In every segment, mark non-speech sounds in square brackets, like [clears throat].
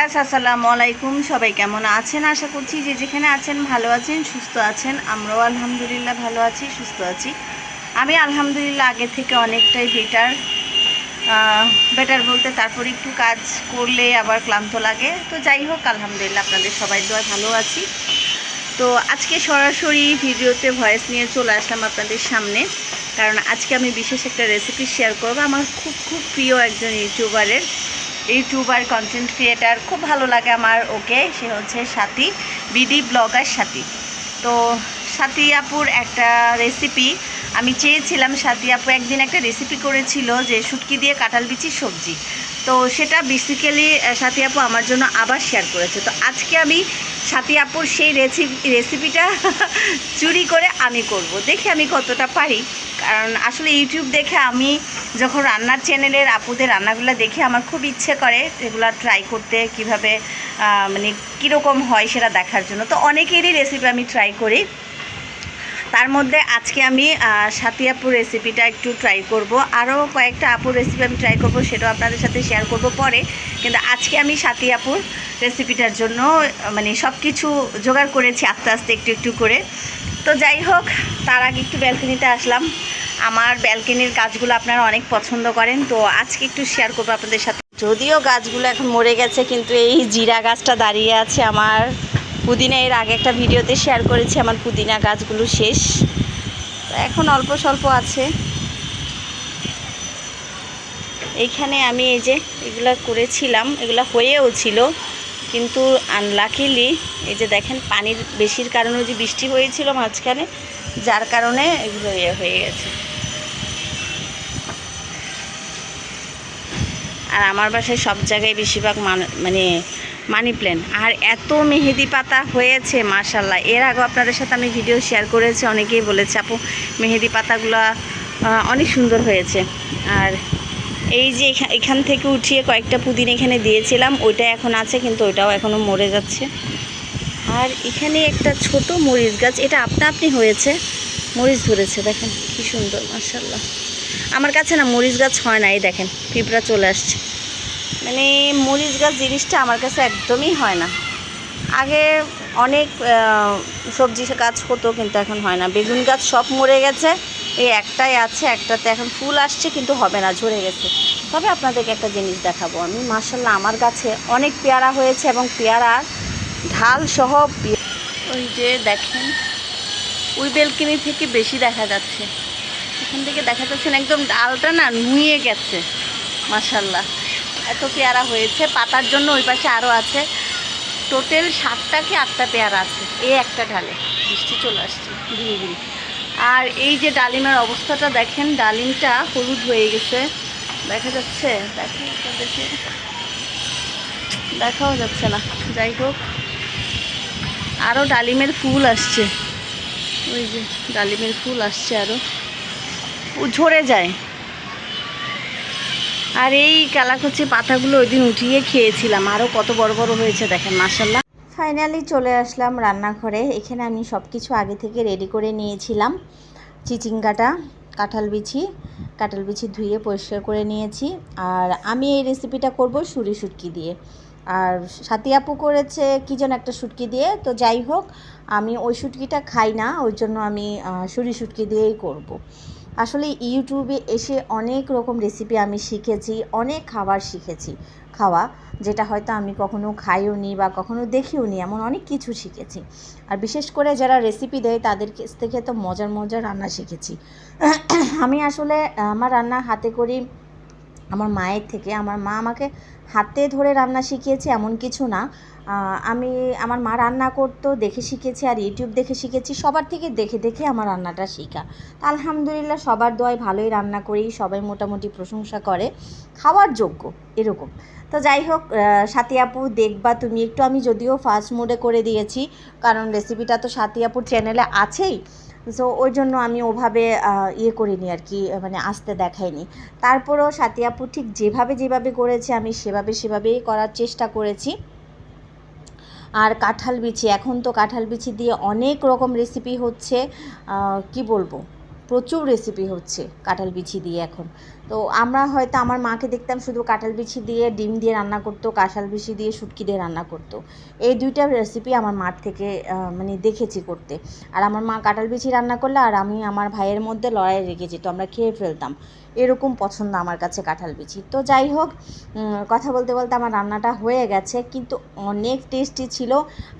Viewers আসসালামু আলাইকুম। সবাই কেমন আছেন? আশা করছি যে যেখানে আছেন ভালো আছেন, সুস্থ আছেন। আমরাও আলহামদুলিল্লাহ ভালো আছি, সুস্থ আছি। আমি আলহামদুলিল্লাহ আগে থেকে অনেকটাই বেটার বেটার বলতে তারপর একটু কাজ করলে আবার ক্লান্ত লাগে। তো যাই হোক, আলহামদুলিল্লাহ আপনাদের সবাই দোয়া ভালো আছি। তো আজকে সরাসরি ভিডিওতে ভয়েস নিয়ে চলে আসলাম আপনাদের সামনে। কারণ আজকে আমি বিশেষ একটা রেসিপি শেয়ার করব। আমার খুব খুব প্রিয় একজন ইউটিউবারের ইউটিউবার কন্টেন্ট ক্রিয়েটার খুব ভালো লাগে আমার ওকে। সে হচ্ছে সাথী, বিডি ব্লগার সাথী। তো সাথী আপুর একটা রেসিপি আমি চেয়েছিলাম সাথী আপু একদিন একটা রেসিপি করেছিল যে শুটকি দিয়ে কাঁঠাল বিচির সবজি। তো সেটা বেসিক্যালি সাথী আপু আমার জন্য আবার শেয়ার করেছে। তো আজকে আমি সাথী আপুর সেই রেসিপি রেসিপিটা [laughs] চুরি করে আমি করব। দেখি আমি কতটা পারি। কারণ আসলে ইউটিউব দেখে আমি যখন রান্নার চ্যানেলের আপুদের রান্নাগুলো দেখে আমার খুব ইচ্ছে করে এগুলো ট্রাই করতে, কীভাবে মানে কীরকম হয় সেটা দেখার জন্য। তো অনেকেরই রেসিপি আমি ট্রাই করি। তার মধ্যে আজকে আমি সাথী আপুর রেসিপিটা একটু ট্রাই করব। আরও কয়েকটা আপুর রেসিপি আমি ট্রাই করব, সেটাও আপনাদের সাথে শেয়ার করব পরে। কিন্তু আজকে আমি সাথী আপুর রেসিপিটার জন্য মানে সব কিছু জোগাড় করেছি আস্তে আস্তে একটু একটু করে। তো যাই হোক, তার আগে একটু ব্যালকনিতে আসলাম। আমার ব্যালকনির গাছগুলো আপনারা অনেক পছন্দ করেন, তো আজকে একটু শেয়ার করব আপনাদের সাথে। যদিও গাছগুলো এখন মরে গেছে, কিন্তু এই জিরা গাছটা দাঁড়িয়ে আছে আমার। পুদিনা এর আগে একটা ভিডিওতে শেয়ার করেছি, আমার পুদিনা গাছগুলো শেষ। এখন অল্প স্বল্প আছে। এইখানে আমি এই যে এগুলো করেছিলাম, এগুলো হয়েও ছিল, কিন্তু আনলাকিলি এই যে দেখেন পানির বেশির কারণে যে বৃষ্টি হয়েছিল মাঝখানে, যার কারণে এগুলো ইয়ে হয়ে গেছে। আর আমার বাসায় সব জায়গায় বেশিরভাগ মান- মানে প্ল্যান্ট আর এত মেহেদি পাতা হয়েছে মার্শাল্লাহ এর আগেও আপনাদের সাথে আমি ভিডিও শেয়ার করেছি, অনেকেই বলেছে, আপু, মেহেদি পাতাগুলো অনেক সুন্দর হয়েছে। আর এই যে এখা- এখান থেকে উঠিয়ে কয়েকটা পুদিন এখানে দিয়েছিলাম, ওইটা এখন আছে, কিন্তু ওইটাও এখনও মরে যাচ্ছে। আর এখানে একটা ছোট মরিচ গাছ, এটা আপনা আপনি হয়েছে, মরিচ ধরেছে, দেখেন কি সুন্দর মার্শাল্লাহ আমার কাছে না মরিচ গাছ হয় না, এই দেখেন, পিঁপড়া চলে আসছে। মানে মরিচ গাছ জিনিসটা আমার কাছে একদমই হয় না। আগে অনেক সবজি গাছ হতো কিন্তু এখন হয় না। বেগুন গাছ সব মরে গেছে, এই একটাই আছে, একটাতে এখন ফুল আসছে কিন্তু হবে না, ঝরে গেছে। তবে আপনাদেরকে একটা জিনিস দেখাবো আমি। মার্শাল্লাহ আমার গাছে অনেক পেয়ারা হয়েছে এবং পেয়ারার ঢাল সহ ওই যে দেখেন, ওই বেলকিনি থেকে বেশি দেখা যাচ্ছে। এখান থেকে দেখা যাচ্ছে একদম ডালটা না নুয়ে গেছে। মাশাল্লাহ এত পেয়ারা হয়েছে, পাতার জন্য ওই পাশে আরও আছে। টোটাল সাতটা কি আটটা পেয়ারা আছে? এই একটা ঢালে বৃষ্টি চলে আসছে। ধীরে ধীরে। আর এই যে ডালিমের অবস্থাটা দেখেন, ডালিমটা হলুদ হয়ে গেছে। দেখা যাচ্ছে? দেখাও যাচ্ছে না। যাই হোক। আরও ডালিমের ফুল আসছে। ওই যে ডালিমের ফুল আসছে আরও ঝরে যায়। আর এই কালাকচি পাতাগুলো ওই দিন উঠিয়ে খেয়েছিলাম। আরও কত বড় বড় হয়েছে দেখেন মাসাল্লাহ ফাইনালি চলে আসলাম রান্নাঘরে। এখানে আমি সব কিছু আগে থেকে রেডি করে নিয়েছিলাম। চিচিঙ্গাটা, কাঁঠাল বিছি কাঁঠাল বিছি ধুয়ে পরিষ্কার করে নিয়েছি। আর আমি এই রেসিপিটা করব সুরি সুটকি দিয়ে। আর সাথী আপু করেছে কী যেন একটা শুটকি দিয়ে। তো যাই হোক, আমি ওই শুটকিটা খাই না, ওই জন্য আমি সুরি শুটকি দিয়েই করব। আসলে ইউটিউবে এসে অনেক রকম রেসিপি আমি শিখেছি, অনেক খাবার শিখেছি। খাওয়া, যেটা হয়তো আমি কখনো খাইও নি বা কখনো দেখিও নি এমন অনেক কিছু শিখেছি। আর বিশেষ করে যারা রেসিপি দেয়, তাদের কাছ থেকে তো মজার মজার রান্না শিখেছি। [clears throat] আমি আসলে, আমার রান্না হাতে করি আমার মায়ের থেকে। আমার মা আমাকে হাতে ধরে রান্না শিখিয়েছে এমন কিছু না। আমি, আমার মা রান্না করতো, দেখে শিখেছি আর ইউটিউব দেখে শিখেছি, সবার থেকে দেখে দেখে আমার রান্নাটা শেখা। তা আলহামদুলিল্লাহ সবার দোয়ায় ভালোই রান্না করি, সবাই মোটামুটি প্রশংসা করে, খাওয়ার যোগ্য, এরকম। তো যাই হোক সাথী আপু দেখবা তুমি একটু, আমি যদিও ফার্স্ট মোডে করে দিয়েছি, কারণ রেসিপিটা তো সাথী আপুর চ্যানেলে আছেই। সো ওই জন্য আমি ওভাবে ইয়ে করিনি আর কি মানে আসতে দেখাইনি। তারপরও সাথী আপু ঠিক যেভাবে যেভাবে করেছে, আমি সেভাবে সেভাবেই করার চেষ্টা করেছি। আর কাঁঠাল বিচি, এখন তো কাঁঠাল বিছি দিয়ে অনেক রকম রেসিপি হচ্ছে। কি বলব? প্রচুর রেসিপি হচ্ছে কাঁঠাল বিছি দিয়ে এখন। তো আমরা হয়তো আমার মাকে দেখতাম শুধু কাঁঠাল বিচি দিয়ে, ডিম দিয়ে রান্না করতো, কাঁঠাল বিচি দিয়ে, শুটকি দিয়ে রান্না করতো। এই দুইটা রেসিপি আমার মার থেকে মানে দেখেছি করতে। আর আমার মা কাঁঠাল বিচি রান্না করলে আর আমি আমার ভাইয়ের মধ্যে লড়াই রেখেছি, তো আমরা খেয়ে ফেলতাম। এরকম পছন্দ আমার কাছে কাঁঠাল বিচি। তো যাই হোক কথা বলতে বলতে আমার রান্নাটা হয়ে গেছে, কিন্তু অনেক টেস্টি ছিল।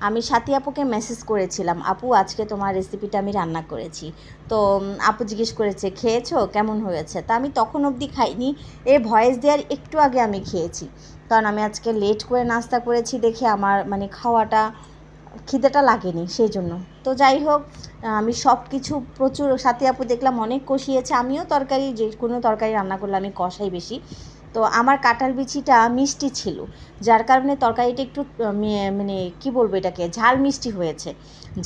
আমি সাথী আপুকে মেসেজ করেছিলাম, আপু, আজকে তোমার রেসিপিটা আমি রান্না করেছি। তো আপু জিজ্ঞেস করেছে, খেয়েছো? কেমন হয়েছে? তা আমি তখন অবধি খাইনি, এ ভয়েস দেওয়ার একটু আগে আমি খেয়েছি। কারণ আমি আজকে লেট করে নাস্তা করেছি দেখে আমার মানে খাওয়াটা, খিদেটা লাগেনি সেই জন্য তো যাই হোক আমি সব কিছু প্রচুর, সাথে আপু দেখলাম অনেক কষিয়েছে, আমিও তরকারি, যে কোনো তরকারি রান্না করলে আমি কষাই বেশি। তো আমার কাঁঠাল বিচিটা মিষ্টি ছিল, যার কারণে তরকারিটা একটু মানে কি বলব এটাকে, ঝাল মিষ্টি হয়েছে।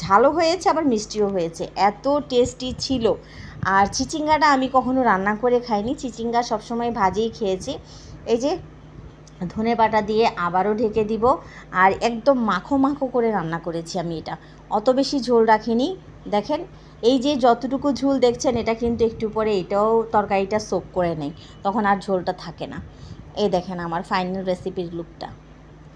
ঝালও হয়েছে, আবার মিষ্টিও হয়েছে। এত টেস্টি ছিল। আর চিচিঙ্গাটা আমি কখনো রান্না করে খাইনি। চিচিঙ্গা সবসময় ভাজিই খেয়েছি। এই যে ধনে বাটা দিয়ে আবারও ঢেকে দিব। আর একদম মাখো মাখো করে রান্না করেছি আমি এটা। অত বেশি ঝোল রাখিনি। দেখেন, এই যে যতটুকু ঝোল দেখছেন, এটা কিন্তু একটু পরে এটাও তরকারিটা সোপ করে নেয় তখন আর ঝোলটা থাকে না। এই দেখেন আমার ফাইনাল রেসিপির লুকটা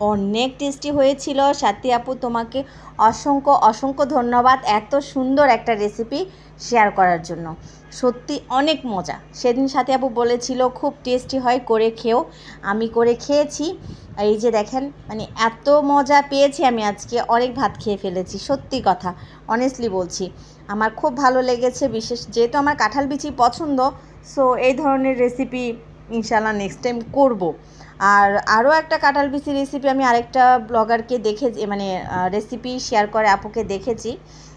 অনেক টেস্টি হয়েছিল। সাথী আপু, তোমাকে অসংখ্য অসংখ্য ধন্যবাদ এত সুন্দর একটা রেসিপি শেয়ার করার জন্য। সত্যি অনেক মজা। সেদিন সাথী আপু বলেছিল, খুব টেস্টি হয়, করে খেও। আমি করে খেয়েছি। এই যে দেখেন মানে এত মজা পেয়েছি আমি আজকে। অনেক ভাত খেয়ে ফেলেছি, সত্যি কথা। অনেস্টলি বলছি, আমার খুব ভালো লেগেছে। বিশেষ যেহেতু আমার কাঁঠাল বিচি পছন্দ সো এই ধরনের রেসিপি ইনশাল্লাহ নেক্সট টাইম করব। আর আরও একটা কাঁঠাল বিচি রেসিপি আমি আরেকটা ব্লগারকে দেখে মানে রেসিপি শেয়ার করে আপুকে দেখেছি।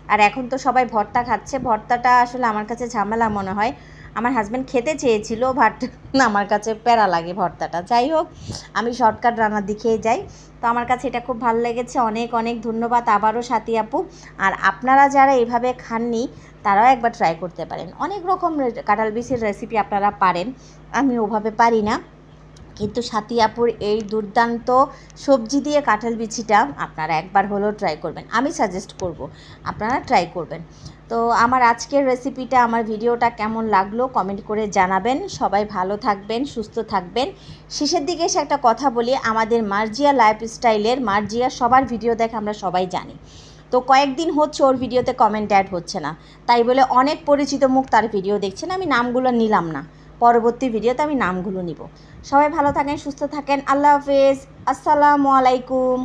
আর এখন তো সবাই ভর্তা খাচ্ছে। ভর্তাটা আসলে আমার কাছে ঝামেলা মনে হয়। আমার হাজব্যান্ড খেতে চেয়েছিল বাট [laughs] আমার কাছে প্যারা লাগে ভর্তাটা। যাই হোক, আমি শর্টকাট রান্নার দিকেই যাই। তো আমার কাছে এটা খুব ভালো লেগেছে। অনেক অনেক ধন্যবাদ আবারও সাথী আপু। আর আপনারা যারা এভাবে খাননি, তারাও একবার ট্রাই করতে পারেন। অনেক রকম কাঁঠাল বিচির রেসিপি আপনারা পারেন। আমি ওভাবে পারি না। কিন্তু সাথী আপুর এই দুর্দান্ত সবজি দিয়ে কাঁঠাল বিচিটা আপনারা একবার হলেও ট্রাই করবেন। আমি সাজেস্ট করব, আপনারা ট্রাই করবেন। তো আমার আজকের রেসিপিটা আমার ভিডিওটা কেমন লাগল কমেন্ট করে জানাবেন। সবাই ভালো থাকবেন, সুস্থ থাকবেন। শেষের দিকে এসে একটা কথা বলি, আমাদের মার্জিয়া লাইফস্টাইলের মার্জিয়া সবার ভিডিও দেখে আমরা সবাই জানি। তো কয়েকদিন হচ্ছে ওর ভিডিওতে কমেন্ট অ্যাড হচ্ছে না। তাই বলে অনেক পরিচিত মুখ তার ভিডিও দেখছেন আমি নামগুলো নিলাম না। পরবর্তী ভিডিওতে আমি নামগুলো নিব। সবাই ভালো থাকেন সুস্থ থাকেন। আল্লাহ হাফেজ। আসসালামু আলাইকুম।